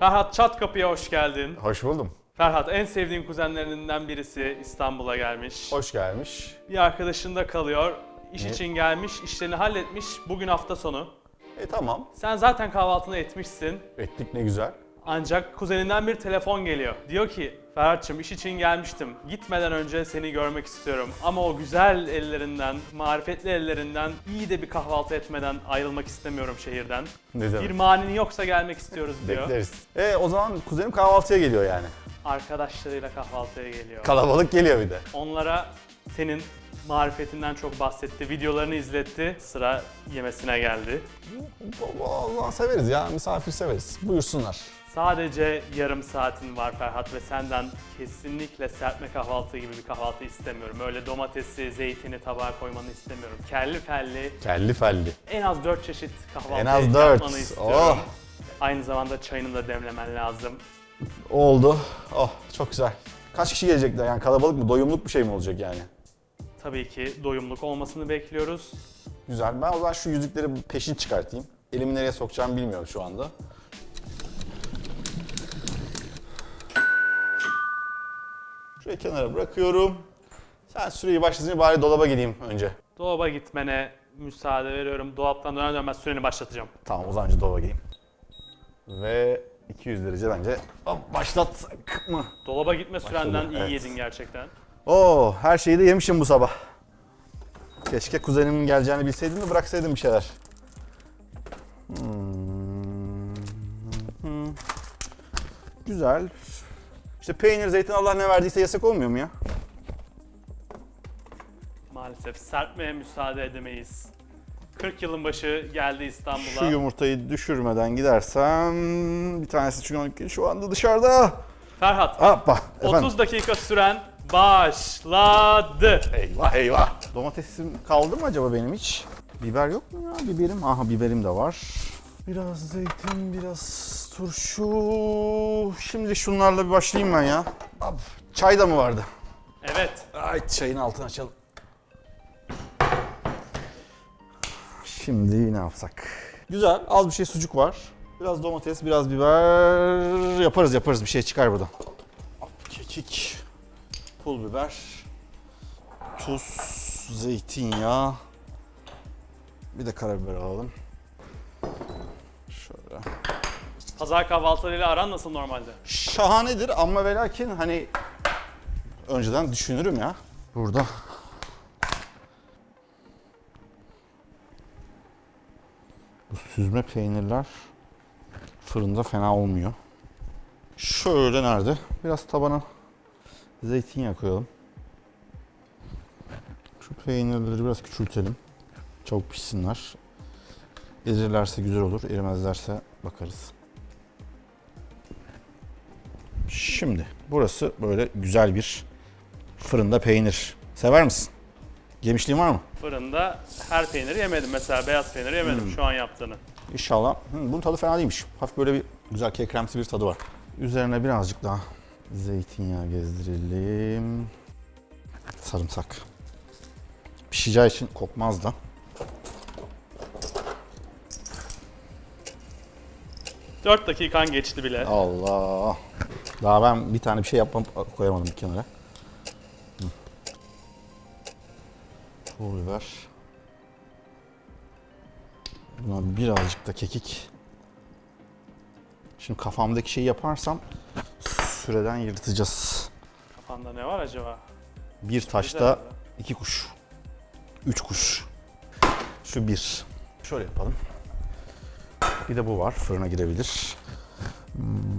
Ferhat Çat Kapı'ya hoş geldin. Hoş buldum. Ferhat en sevdiğin kuzenlerinden birisi İstanbul'a gelmiş. Hoş gelmiş. Bir arkadaşında kalıyor. İş Ne? için gelmiş, işlerini halletmiş. Bugün hafta sonu. E tamam. Sen zaten kahvaltını etmişsin. Ettik ne güzel. Ancak kuzeninden bir telefon geliyor. Diyor ki Ferhat'cığım iş için gelmiştim. Gitmeden önce seni görmek istiyorum. Ama o güzel ellerinden, marifetli ellerinden iyi de bir kahvaltı etmeden ayrılmak istemiyorum şehirden. Ne demek? Bir manin yoksa gelmek istiyoruz diyor. Bekleriz. E o zaman kuzenim kahvaltıya geliyor yani. Arkadaşlarıyla kahvaltıya geliyor. Kalabalık geliyor bir de. Onlara senin marifetinden çok bahsetti. Videolarını izletti. Sıra yemesine geldi. O zaman severiz ya. Misafir severiz. Buyursunlar. Sadece yarım saatin var Ferhat ve senden kesinlikle serpme kahvaltı gibi bir kahvaltı istemiyorum. Öyle domatesi, zeytini tabağa koymanı istemiyorum. Kelli felli Kelli felli. en az 4 çeşit kahvaltı En az dört. yapmanı istiyorum. Oh. Aynı zamanda çayını da demlemen lazım. Oldu. Oh çok güzel. Kaç kişi gelecekler yani kalabalık mı? Doyumluk bir şey mi olacak yani? Tabii ki doyumluk olmasını bekliyoruz. Güzel. Ben o zaman şu yüzükleri peşin çıkartayım. Elimi nereye sokacağımı bilmiyorum şu anda. Şurayı kenara bırakıyorum. Sen süreyi başlatınca bari dolaba gideyim önce. Dolaba gitmene müsaade veriyorum. Dolaptan döner dönmez süreni başlatacağım. Tamam o zaman önce dolaba gideyim. Ve 200 derece bence hop, başlatsak mı? Dolaba gitme sürenden iyi evet. yedin gerçekten. Oo her şeyi de yemişim bu sabah. Keşke kuzenimin geleceğini bilseydim de bıraksaydım bir şeyler. Hmm. Güzel. İşte peynir, zeytin Allah ne verdiyse yesek olmuyor mu ya? Maalesef serpmeye müsaade edemeyiz. 40 yılın başı geldi Şu İstanbul'a. yumurtayı düşürmeden gidersem bir tanesi çünkü şu anda dışarıda. Ferhat, Hoppa. Efendim. 30 dakika süren başladı. Eyvah eyvah. Domatesim kaldı mı acaba benim hiç? Biber yok mu ya? Biberim. Aha biberim de var. Biraz zeytin, biraz turşu. Şimdi şunlarla bir başlayayım ben ya. Hop. Çay da mı vardı? Evet, Ay çayın altını açalım. Şimdi ne yapsak? Güzel. Az bir şey sucuk var. Biraz domates, biraz biber. Yaparız yaparız. Bir şey çıkar buradan. Kekik, pul biber, tuz, zeytinyağı. Bir de karabiber alalım. Şöyle. Pazar kahvaltılarıyla aran nasıl normalde? Şahanedir ama ve lakin hani önceden düşünürüm ya. Burada. Bu süzme peynirler fırında fena olmuyor. Şöyle nerede? Biraz tabana zeytinyağı koyalım. Şu peynirleri biraz küçültelim. Çabuk pişsinler. Erirlerse güzel olur, erimezlerse bakarız. Şimdi burası böyle güzel bir fırında peynir. Sever misin? Yemişliğin var mı? Fırında her peyniri yemedim. Mesela beyaz peyniri yemedim Hmm. şu an yaptığını. İnşallah. Hı, bunun tadı fena değilmiş. Hafif böyle bir güzel kekremsi bir tadı var. Üzerine birazcık daha zeytinyağı gezdirelim. Sarımsak. Pişeceği için kokmaz da. Dört dakikan geçti bile. Allah. Daha ben bir tane bir şey yapmam koyamadım kenara. Pul biber. Buna birazcık da kekik. Şimdi kafamdaki şeyi yaparsam süreden yırtacağız. Kafanda ne var acaba? Bir taşta iki kuş. Üç kuş. Şu bir. Şöyle yapalım. Bir de bu var. Fırına girebilir. Hmm.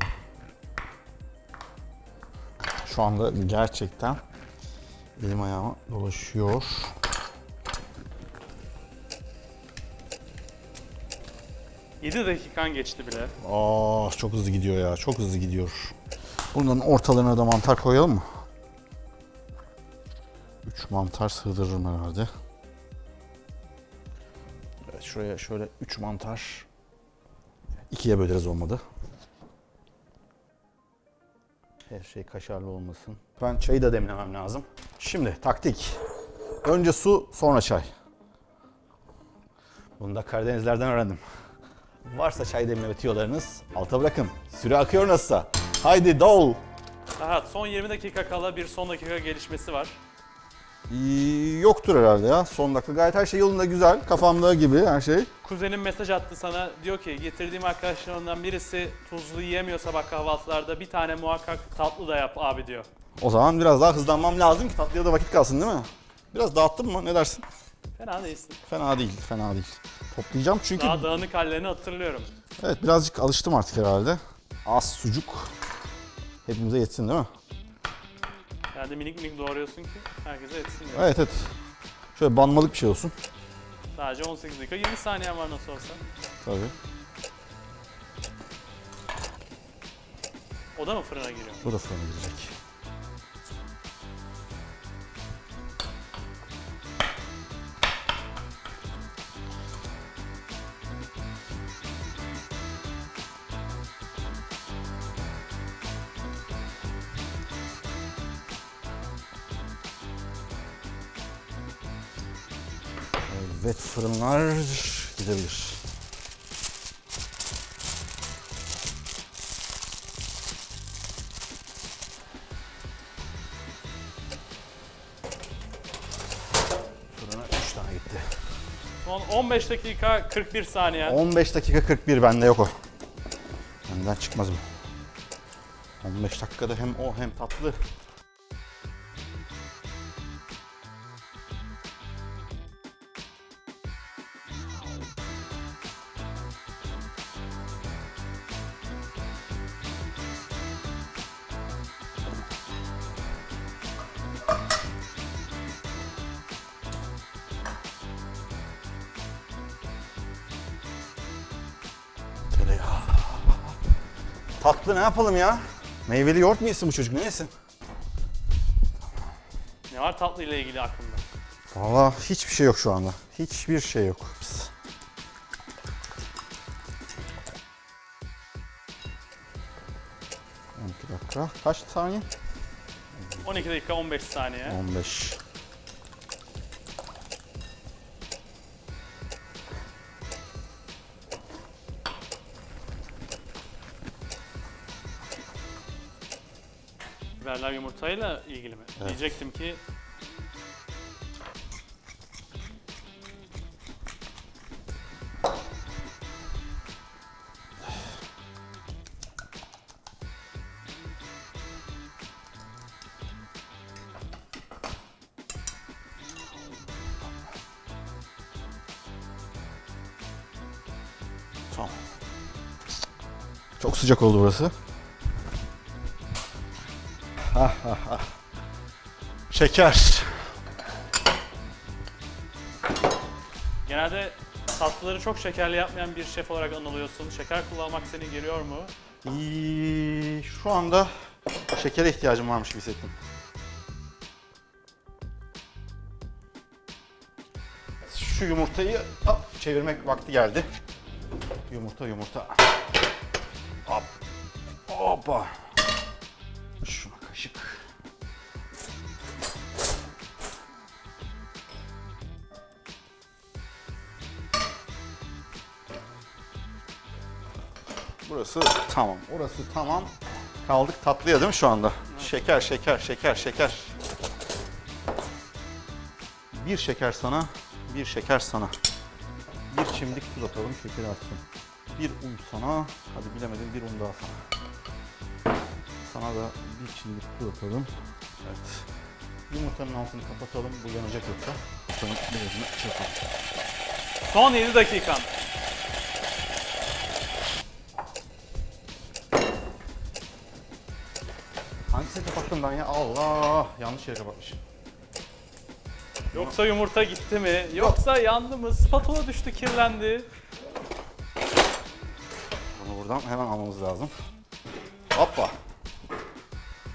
Şu anda gerçekten elim ayağıma dolaşıyor. Yedi dakikan geçti bile. Aa Ah, çok hızlı gidiyor ya. Çok hızlı gidiyor. Bunların ortalarına da mantar koyalım mı? Üç mantar sığdırırım herhalde. Evet, şuraya şöyle üç mantar ikiye böleriz olmadı. Her şey kaşarlı olmasın. Ben çayı da demlemem lazım. Şimdi taktik. Önce su, sonra çay. Bunu da Karadenizlerden öğrendim. Varsa çay demleme tiyolarınız alta bırakın. Süre akıyor nasılsa. Haydi dol. Ferhat son 20 dakika kala bir son dakika gelişmesi var. Ee, Yoktur herhalde ya. Son dakika gayet her şey yolunda güzel. Kafamda gibi her şey. Kuzenim mesaj attı sana diyor ki getirdiğim arkadaşlarımdan birisi tuzlu yiyemiyor sabah kahvaltılarda bir tane muhakkak tatlı da yap abi diyor. O zaman biraz daha hızlanmam lazım ki tatlıya da vakit kalsın değil mi? Biraz dağıttım mı? Ne dersin? Fena değilsin. Fena değil, fena değil. Toplayacağım çünkü Daha dağınık hallerini hatırlıyorum. evet birazcık alıştım artık herhalde. Az sucuk hepimize yetsin değil mi? Yani de minik minik doğruyorsun ki herkese etsin diyor. Evet evet. Şöyle banmalık bir şey olsun. Sadece 18 dakika 20 saniye var nasıl olsa. Tabii. O da mı fırına giriyor? Bu da fırına girecek. Fırınlar gidebilir. Fırına 3 tane gitti. Son 15 dakika 41 saniye. 15 dakika 41 bende yok o. Benden çıkmaz mı? 15 dakikada hem o hem tatlı. Tatlı ne yapalım ya? Meyveli yoğurt mu yesin bu çocuk ne yesin? Ne var tatlı ile ilgili aklında? Valla hiçbir şey yok şu anda. Hiçbir şey yok. İki dakika. Kaç saniye? 12 dakika 15 saniye. 15. Biberler yumurtayla ilgili mi? Evet. Diyecektim ki Tamam. Çok sıcak oldu burası. Ah, ah, ah. Şeker. genelde tatlıları çok şekerli yapmayan bir şef olarak anılıyorsun. Şeker kullanmak seni geriyor mu? Şu anda şekere ihtiyacım varmış gibi hissettim. Şu yumurtayı hop, çevirmek vakti geldi. Yumurta yumurta. Hop. Hoppa. Burası tamam. Orası tamam. Kaldık tatlıya değil mi şu anda? Şeker, şeker, şeker, şeker. Bir şeker sana, bir şeker sana. Bir çimdik tuz atalım, şekeri atsın. Bir un sana, hadi bilemedim bir un daha sana. Sana da bir çimdik tuz atalım. Evet. Yumurtanın altını kapatalım, bu yanacak yoksa. Çırpalım. Son 7 dakikan. Kapattım ben ya? Allah! Yanlış yere kapatmışım. Yoksa yumurta gitti mi? Yoksa yandı mı? Spatula düştü, kirlendi. Bunu buradan hemen almamız lazım. Hoppa!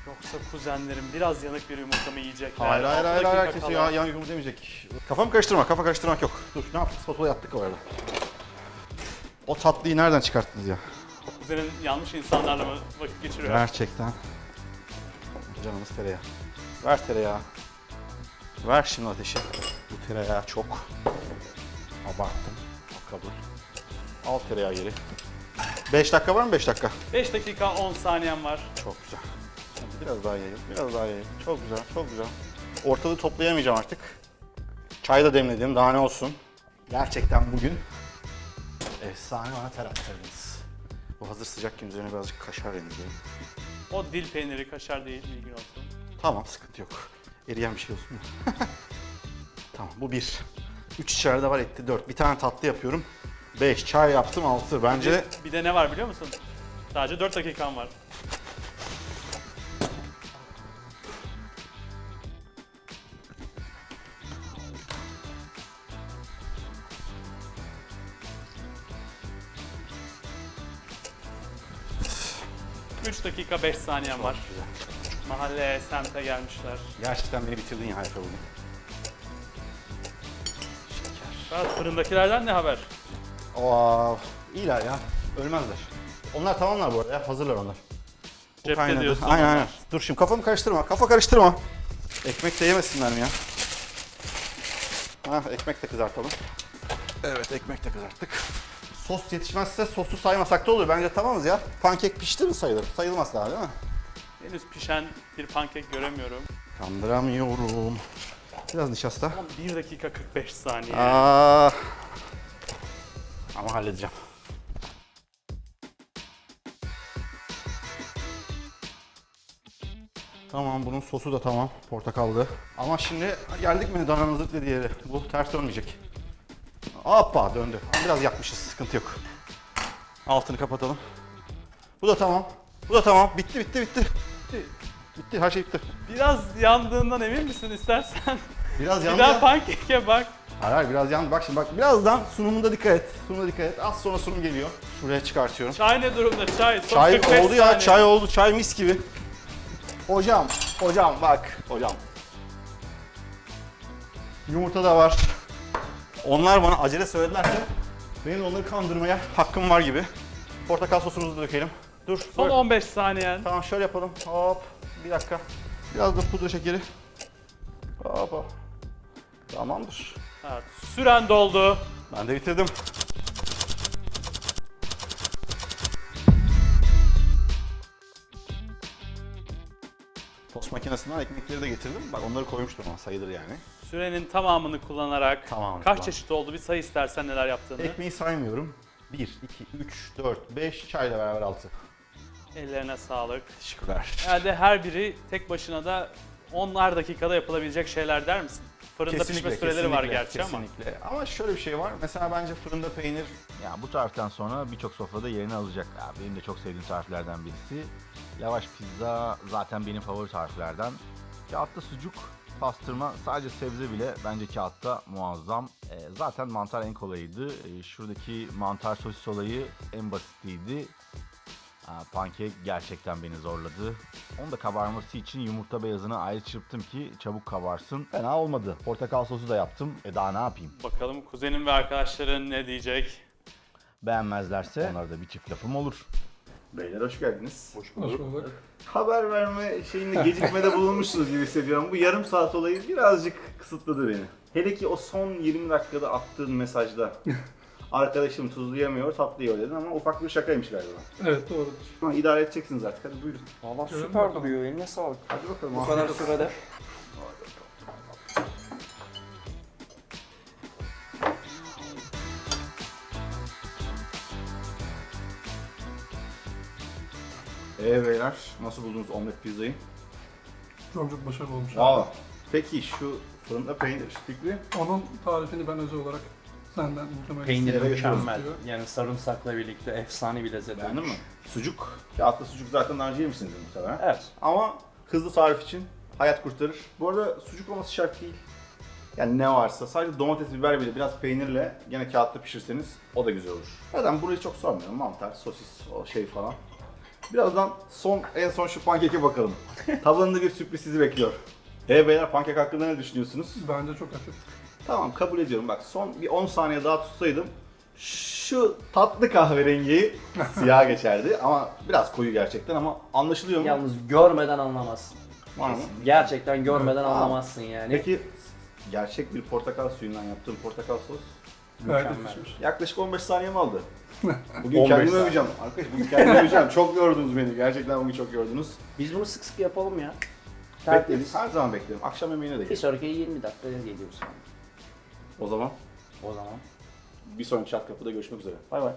Yoksa kuzenlerim biraz yanık bir yumurta mı yiyecekler? Hayır hayır Altı hayır, dakika hayır. Kesin kala. ya, yan yumurta demeyecek. Kafamı karıştırma, kafa karıştırmak yok. Dur ne yaptık? Spatula yaptık o arada. O tatlıyı nereden çıkarttınız ya? Kuzenin yanlış insanlarla mı vakit geçiriyor? Gerçekten. Canımız tereyağı. Ver tereyağı. Ver şimdi ateşi. Bu tereyağı çok. Abarttım. O kabul. Al tereyağı geri. 5 dakika var mı 5 dakika? 5 dakika 10 saniyem var. Çok güzel. Biraz daha yayayım, biraz daha yayayım. Çok güzel, çok güzel. Ortalığı toplayamayacağım artık. Çay da demledim, daha ne olsun. Gerçekten bugün efsane bana ter attırdınız. Bu hazır sıcakken üzerine birazcık kaşar rendeleyeyim. O dil peyniri kaşar değil bilgin olsun. Tamam, sıkıntı yok. Eriyen bir şey olsun tamam, bu bir. Üç içeride var, etti dört. Bir tane tatlı yapıyorum. Beş, çay yaptım altı. Bence Bir de ne var biliyor musun? Sadece 4 dakikan var. Üç dakika 5 saniyen var. Mahalleye, semte gelmişler. gerçekten beni bitirdin ya Efe bugün. Şeker. Ferhat fırındakilerden ne haber? Aa, iyiler ya. Ölmezler. Onlar tamamlar bu arada ya. Hazırlar onlar. Cepte Kaynadı. diyorsun. Aynen aynen. Dur şimdi kafamı karıştırma. Kafa karıştırma. Ekmek de yemesinler mi ya? Ha, ekmek de kızartalım. Evet ekmek de kızarttık. Sos yetişmezse sosu saymasak da olur. Bence tamamız ya. Pankek pişti mi sayılır? Sayılmaz daha değil mi? Henüz pişen bir pankek göremiyorum. Kandıramıyorum. Biraz nişasta. Ama 1 dakika 45 saniye. Aa. Ama halledeceğim. Tamam bunun sosu da tamam. Portakallı. Ama şimdi geldik mi dediği yere. Bu ters dönmeyecek. Hoppa döndü. Biraz yakmışız. Sıkıntı yok. Altını kapatalım. Bu da tamam. Bu da tamam. Bitti bitti bitti. Bitti. Bitti her şey bitti. Biraz yandığından emin misin istersen? Biraz bir yandı. daha ya. pankeke bak. Hayır hayır biraz yandı. Bak şimdi bak birazdan sunumunda dikkat et. Sunumuna dikkat et. Az sonra sunum geliyor. Şuraya çıkartıyorum. Çay ne durumda çay? Son Çay 45 oldu ya. saniye. Çay oldu. Çay mis gibi. Hocam, hocam bak. Hocam. Yumurta da var. Onlar bana acele söyledilerse benim de onları kandırmaya hakkım var gibi. Portakal sosumuzu da dökelim. Dur. Son dur. 15 saniyen. Tamam şöyle yapalım. Hop. Bir dakika. Biraz da pudra şekeri. Hop hop. Tamamdır. Evet, süren doldu. Ben de bitirdim. Tost makinesinden ekmekleri de getirdim. Bak onları koymuştum ama sayılır yani. Sürenin tamamını kullanarak Tamamını kaç kullan. çeşit oldu bir say istersen neler yaptığını. Ekmeği saymıyorum. 1, 2, 3, 4, 5 çayla beraber 6. Ellerine sağlık. Teşekkürler. Herhalde her biri tek başına da onlar dakikada yapılabilecek şeyler der misin? Fırında pişme süreleri var gerçi ama. kesinlikle. ama. şöyle bir şey var. Mesela bence fırında peynir Ya bu tariften sonra birçok sofrada yerini alacak. Ya benim de çok sevdiğim tariflerden birisi. Lavaş pizza zaten benim favori tariflerden. Kağıtta sucuk, pastırma sadece sebze bile bence kağıtta muazzam. Ee, zaten mantar en kolayıydı. Ee, şuradaki mantar sosis olayı en basitiydi. Pankek gerçekten beni zorladı. Onu da kabarması için yumurta beyazını ayrı çırptım ki çabuk kabarsın. Fena olmadı. Portakal sosu da yaptım. E daha ne yapayım? Bakalım kuzenin ve arkadaşların ne diyecek? Beğenmezlerse onlara da bir çift lafım olur. Beyler hoş geldiniz. Hoş bulduk. Haber verme şeyinde gecikmede bulunmuşsunuz gibi hissediyorum. Bu yarım saat olayı birazcık kısıtladı beni. Hele ki o son 20 dakikada attığın mesajda. Arkadaşım tuzlayamıyor, tatlı yiyor dedin ama ufak bir şakaymış galiba. Evet doğrudur. Ama idare edeceksiniz artık. Hadi buyurun. Valla Görün süper bakalım. duruyor eline sağlık. Hadi bakalım. Bu kadar sürede. Ee beyler nasıl buldunuz omlet pizzayı? Çok çok başarılı olmuş. Valla. Peki şu fırında peynir fikri? Onun tarifini ben özel olarak senden muhtemelen Peynir Evet, mükemmel. Yani sarımsakla birlikte efsane bir lezzet Beğendin olmuş. mi? Sucuk. Kağıtlı sucuk zaten daha önce yemişsiniz muhtemelen. Evet. Ama hızlı tarif için hayat kurtarır. Bu arada sucuk olması şart değil. Yani ne varsa sadece domates, biber bile biraz peynirle gene kağıtta pişirseniz o da güzel olur. Zaten burayı çok sormuyorum. Mantar, sosis, o şey falan. Birazdan son en son şu pankeke bakalım. Tavanında bir sürpriz sizi bekliyor. E beyler pankek hakkında ne düşünüyorsunuz? Bence çok hafif. Tamam kabul ediyorum. Bak son bir 10 saniye daha tutsaydım şu tatlı kahverengiyi siyah geçerdi ama biraz koyu gerçekten ama anlaşılıyor mu? Yalnız görmeden anlamazsın. Var mı? Gerçekten görmeden Aa. anlamazsın yani. Peki gerçek bir portakal suyundan yaptığım portakal sos Gayet Mükemmel. yakışmış. Yaklaşık 15 saniye mi aldı? Bugün 15 kendimi saniye. öveceğim. Arkadaş bugün kendimi öveceğim. Çok gördünüz beni. Gerçekten bugün çok gördünüz. Biz bunu sık sık yapalım ya. Tertemiz. Bekleriz. Her zaman beklerim. Akşam yemeğine de Bir gelin. sonraki 20 dakikada geliyoruz. O zaman O zaman bir sonraki şat kapıda görüşmek üzere. bay bay.